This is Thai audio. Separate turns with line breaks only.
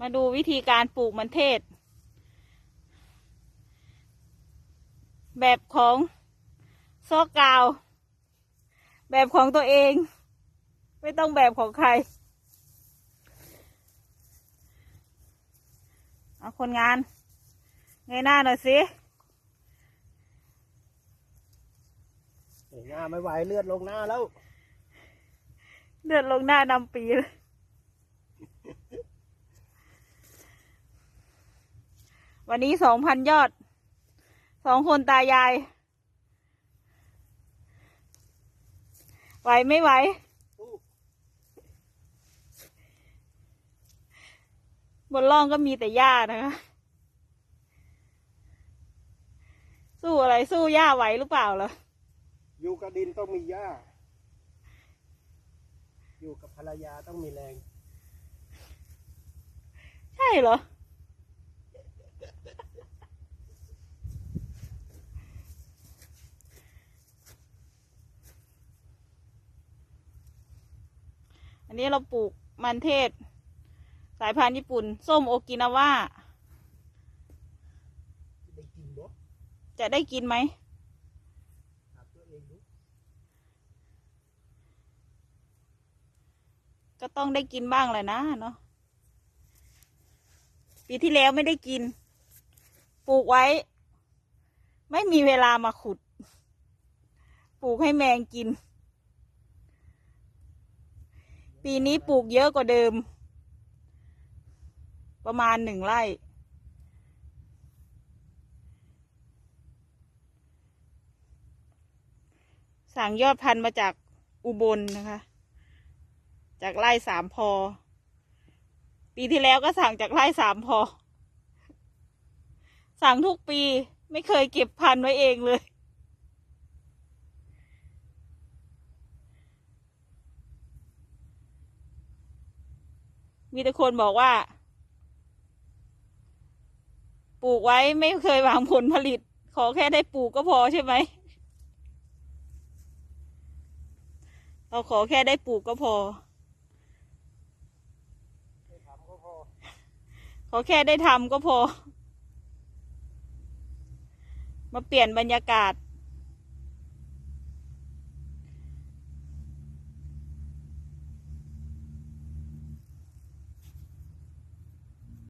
มาดูวิธีการปลูกมันเทศ แบบของซอกกาว แบบของตัวเอง ไม่ต้องแบบของใคร เอาคนงานเงยหน้าหน่อยสิ
เห็นหน้าไม่ไหวเลือดลงหน้าแล้ว
เลือดลงหน้านำปีเลย วันนี้สองพันยอด สองคนตายาย ไหวไม่ไหว บนล่องก็มีแต่หญ้านะคะ สู้อะไรสู้หญ้าไหวหรือเปล่าเหรอ
อยู่กับดินต้องมีหญ้า อยู่กับภรรยาต้องมีแรง
ใช่เหรอ อันนี้เราปลูกมันเทศ สายพันธุ์ญี่ปุ่น ส้มโอกินาวา
ได้กินบ่
จะได้กินไหม
ถามตัวเองดู
ก็ต้องได้กินบ้างแหละนะเนาะ ปีที่แล้วไม่ได้กิน ปลูกไว้ ไม่มีเวลามาขุด ปลูกให้แมงกิน ปีนี้ปลูกเยอะกว่าเดิม ประมาณหนึ่งไร่ สั่งยอดพันธุ์มาจากอุบลนะคะ จากไร่สามพอ ปีที่แล้วก็สั่งจากไร่สามพอ สั่งทุกปีไม่เคยเก็บพันธุ์ไว้เองเลย มีแต่คนบอกว่า ปลูกไว้ไม่เคยหวังผลผลิต ขอแค่ได้ปลูกก็พอใช่ไหม เราขอแค่ได้ปลูกก็พอ
ได้ทำก็พอ
ขอแค่ได้ทำก็พอ มาเปลี่ยนบรรยากาศ